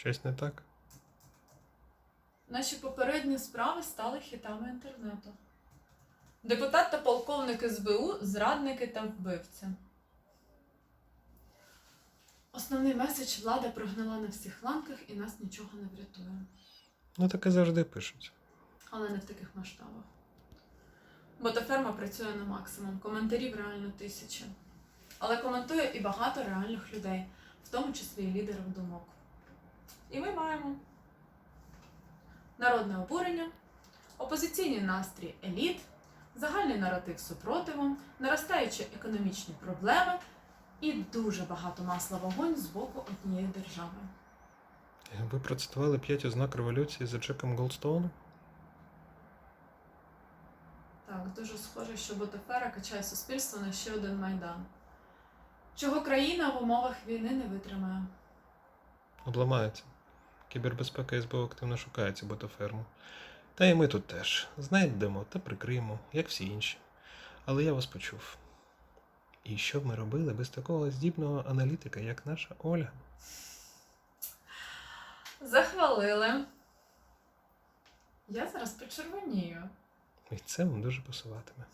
Щось не так? Наші попередні справи стали хітами інтернету. Депутат та полковник СБУ, зрадники та вбивці. Основний меседж влада прогнала на всіх ланках і нас нічого не врятує. Ну таке завжди пишуть. Але не в таких масштабах. Ботаферма працює на максимум, коментарів реально тисячі. Але коментує і багато реальних людей, в тому числі і лідерів думок. І ми маємо народне обурення, опозиційний настрій еліт, загальний наратив супротиву, наростаючі економічні проблеми і дуже багато масла вогонь з боку однієї держави. Ви процитували п'ять ознак революції за Джеком Голдстоуном? Так, дуже схоже, що Ботафера качає суспільство на ще один майдан. Чого країна в умовах війни не витримає. Обламається. Кібербезпека СБУ активно шукає цю ботоферму. Та і ми тут теж. Знайдемо та прикриємо, як всі інші. Але я вас почув. І що б ми робили без такого здібного аналітика, як наша Ольга? Захвалили. Я зараз почервонію. І це вам дуже пасуватиме.